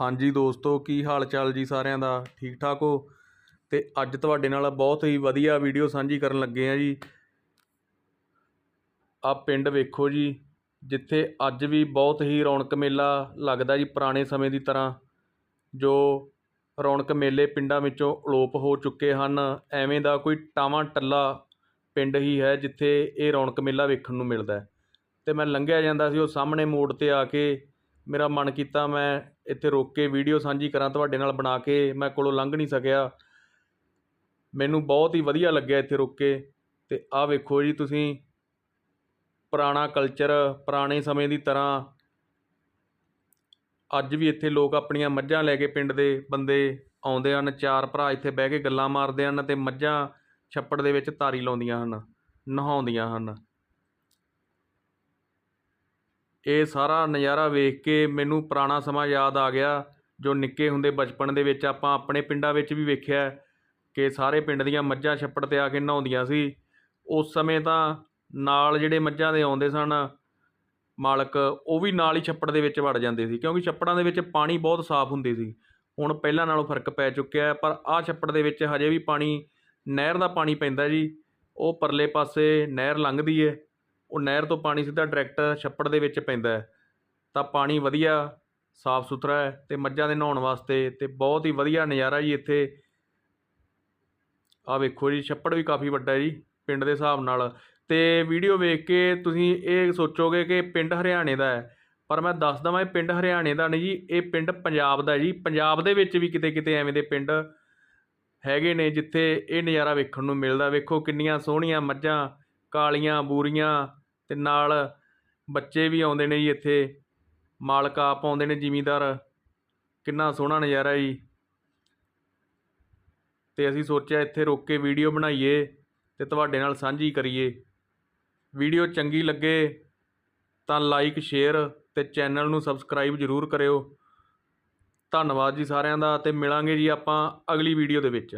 ਹਾਂਜੀ ਦੋਸਤੋ, ਕੀ ਹਾਲ ਚਾਲ ਜੀ ਸਾਰਿਆਂ ਦਾ? ਠੀਕ ਠਾਕ ਹੋ? ਤੇ ਅੱਜ ਤੁਹਾਡੇ ਨਾਲ ਬਹੁਤ ਹੀ ਵਧੀਆ ਵੀਡੀਓ ਸਾਂਝੀ ਕਰਨ ਲੱਗੇ ਆ ਜੀ। ਆ ਪਿੰਡ ਵੇਖੋ ਜੀ, ਜਿੱਥੇ ਅੱਜ ਵੀ ਬਹੁਤ ਹੀ ਰੌਣਕ ਮੇਲਾ ਲੱਗਦਾ ਜੀ ਪੁਰਾਣੇ ਸਮੇਂ ਦੀ ਤਰ੍ਹਾਂ, ਜੋ ਰੌਣਕ ਮੇਲੇ ਪਿੰਡਾਂ ਵਿੱਚੋਂ ਅਲੋਪ ਹੋ ਚੁੱਕੇ ਹਨ। ਐਵੇਂ ਦਾ ਕੋਈ ਟਾਵਾਂ ਟੱਲਾ ਪਿੰਡ ਹੀ ਹੈ, ਜਿੱਥੇ ਇਹ ਰੌਣਕ ਮੇਲਾ ਵੇਖਣ ਨੂੰ ਮਿਲਦਾ ਹੈ। ਤੇ ਮੈਂ ਲੰਘਿਆ ਜਾਂਦਾ ਸੀ, ਉਹ ਸਾਹਮਣੇ ਮੋੜ ਤੇ ਆ ਕੇ ਮੇਰਾ ਮਨ ਕੀਤਾ ਮੈਂ ਇੱਥੇ ਰੋਕ ਕੇ ਵੀਡੀਓ ਸਾਂਝੀ ਕਰਾਂ ਤੁਹਾਡੇ ਨਾਲ ਬਣਾ ਕੇ, ਮੈਂ ਕੋਲੋਂ ਲੰਘ ਨਹੀਂ ਸਕਿਆ। ਮੈਨੂੰ ਬਹੁਤ ਹੀ ਵਧੀਆ ਲੱਗਿਆ ਇੱਥੇ ਰੁਕ ਕੇ ਤੇ ਆਹ ਵੇਖੋ ਜੀ ਤੁਸੀਂ, ਪੁਰਾਣਾ ਕਲਚਰ ਪੁਰਾਣੇ ਸਮੇਂ ਦੀ ਤਰ੍ਹਾਂ। ਅੱਜ ਵੀ ਇੱਥੇ ਲੋਕ ਆਪਣੀਆਂ ਮੱਝਾਂ ਲੈ ਕੇ ਪਿੰਡ ਦੇ ਬੰਦੇ ਆਉਂਦੇ ਹਨ, ਚਾਰ ਭਰਾ ਇੱਥੇ ਬਹਿ ਕੇ ਗੱਲਾਂ ਮਾਰਦੇ ਹਨ ਤੇ ਮੱਝਾਂ ਛੱਪੜ ਦੇ ਵਿੱਚ ਤਾਰੀ ਲਾਉਂਦੀਆਂ ਹਨ, ਨਹਾਉਂਦੀਆਂ ਹਨ। ਇਹ ਸਾਰਾ ਨਜ਼ਾਰਾ ਵੇਖ ਕੇ ਮੈਨੂੰ ਪੁਰਾਣਾ ਸਮਾਂ ਯਾਦ ਆ ਗਿਆ, ਜੋ ਨਿੱਕੇ ਹੁੰਦੇ ਬਚਪਨ ਦੇ ਵਿੱਚ ਆਪਾਂ ਆਪਣੇ ਪਿੰਡਾਂ ਵਿੱਚ ਵੀ ਵੇਖਿਆ ਕਿ ਸਾਰੇ ਪਿੰਡ ਦੀਆਂ ਮੱਝਾਂ ਛੱਪੜ ਤੇ ਆ ਕੇ ਨਹਾਉਂਦੀਆਂ ਸੀ। ਉਸ ਸਮੇਂ ਤਾਂ ਨਾਲ ਜਿਹੜੇ ਮੱਝਾਂ ਦੇ ਆਉਂਦੇ ਸਨ ਮਾਲਕ, ਉਹ ਵੀ ਨਾਲ ਹੀ ਛੱਪੜ ਦੇ ਵਿੱਚ ਵੜ ਜਾਂਦੇ ਸੀ, ਕਿਉਂਕਿ ਛੱਪੜਾਂ ਦੇ ਵਿੱਚ ਪਾਣੀ ਬਹੁਤ ਸਾਫ਼ ਹੁੰਦੇ ਸੀ। ਹੁਣ ਪਹਿਲਾਂ ਨਾਲੋਂ ਫ਼ਰਕ ਪੈ ਚੁੱਕਿਆ ਹੈ, ਪਰ ਆਹ ਛੱਪੜ ਦੇ ਵਿੱਚ ਹਜੇ ਵੀ ਪਾਣੀ, ਨਹਿਰ ਦਾ ਪਾਣੀ ਪੈਂਦਾ ਜੀ। ਉਹ ਪਰਲੇ ਪਾਸੇ ਨਹਿਰ ਲੰਘਦੀ ਹੈ ਉਹ ਨਹਿਰ ਤੋਂ ਪਾਣੀ ਸਿੱਧਾ ਡਾਇਰੈਕਟ ਛੱਪੜ ਦੇ ਵਿੱਚ ਪੈਂਦਾ ਤਾਂ ਪਾਣੀ ਵਧੀਆ, ਸਾਫ਼ ਸੁਥਰਾ ਹੈ ਤੇ ਮੱਝਾਂ ਦੇ ਨਹਾਉਣ ਵਾਸਤੇ ਅਤੇ ਬਹੁਤ ਹੀ ਵਧੀਆ ਨਜ਼ਾਰਾ ਜੀ ਇੱਥੇ। ਆਹ ਵੇਖੋ ਜੀ, ਛੱਪੜ ਵੀ ਕਾਫੀ ਵੱਡਾ ਹੈ ਜੀ, ਪਿੰਡ ਦੇ ਹਿਸਾਬ ਨਾਲ। ਅਤੇ ਵੀਡੀਓ ਵੇਖ ਕੇ ਤੁਸੀਂ ਇਹ ਸੋਚੋਗੇ ਕਿ ਪਿੰਡ ਹਰਿਆਣੇ ਦਾ ਹੈ, ਪਰ ਮੈਂ ਦੱਸ ਦਵਾਂ ਇਹ ਪਿੰਡ ਹਰਿਆਣੇ ਦਾ ਨਹੀਂ ਜੀ, ਇਹ ਪਿੰਡ ਪੰਜਾਬ ਦਾ ਜੀ। ਪੰਜਾਬ ਦੇ ਵਿੱਚ ਵੀ ਕਿਤੇ ਕਿਤੇ ਐਵੇਂ ਦੇ ਪਿੰਡ ਹੈਗੇ ਨੇ ਜਿੱਥੇ ਇਹ ਨਜ਼ਾਰਾ ਵੇਖਣ ਨੂੰ ਮਿਲਦਾ। ਵੇਖੋ ਕਿੰਨੀਆਂ ਸੋਹਣੀਆਂ ਮੱਝਾਂ, ਕਾਲੀਆਂ, ਬੂਰੀਆਂ ਤੇ ਨਾਲ ਬੱਚੇ ਵੀ ਆਉਂਦੇ ਨੇ ਜੀ ਇੱਥੇ। ਮਾਲਕ ਆਪ ਆਉਂਦੇ ਨੇ ਜ਼ਿਮੀਂਦਾਰ। ਕਿੰਨਾ ਸੋਹਣਾ ਨਜ਼ਾਰਾ ਜੀ। ਅਤੇ ਅਸੀਂ ਸੋਚਿਆ ਇੱਥੇ ਰੁਕ ਕੇ ਵੀਡੀਓ ਬਣਾਈਏ ਅਤੇ ਤੁਹਾਡੇ ਨਾਲ ਸਾਂਝੀ ਕਰੀਏ। ਵੀਡੀਓ ਚੰਗੀ ਲੱਗੇ ਤਾਂ ਲਾਈਕ ਸ਼ੇਅਰ ਅਤੇ ਚੈਨਲ ਨੂੰ ਸਬਸਕ੍ਰਾਈਬ ਜ਼ਰੂਰ ਕਰਿਓ। ਧੰਨਵਾਦ ਜੀ ਸਾਰਿਆਂ ਦਾ ਅਤੇ ਮਿਲਾਂਗੇ ਜੀ ਆਪਾਂ ਅਗਲੀ ਵੀਡੀਓ ਦੇ ਵਿੱਚ।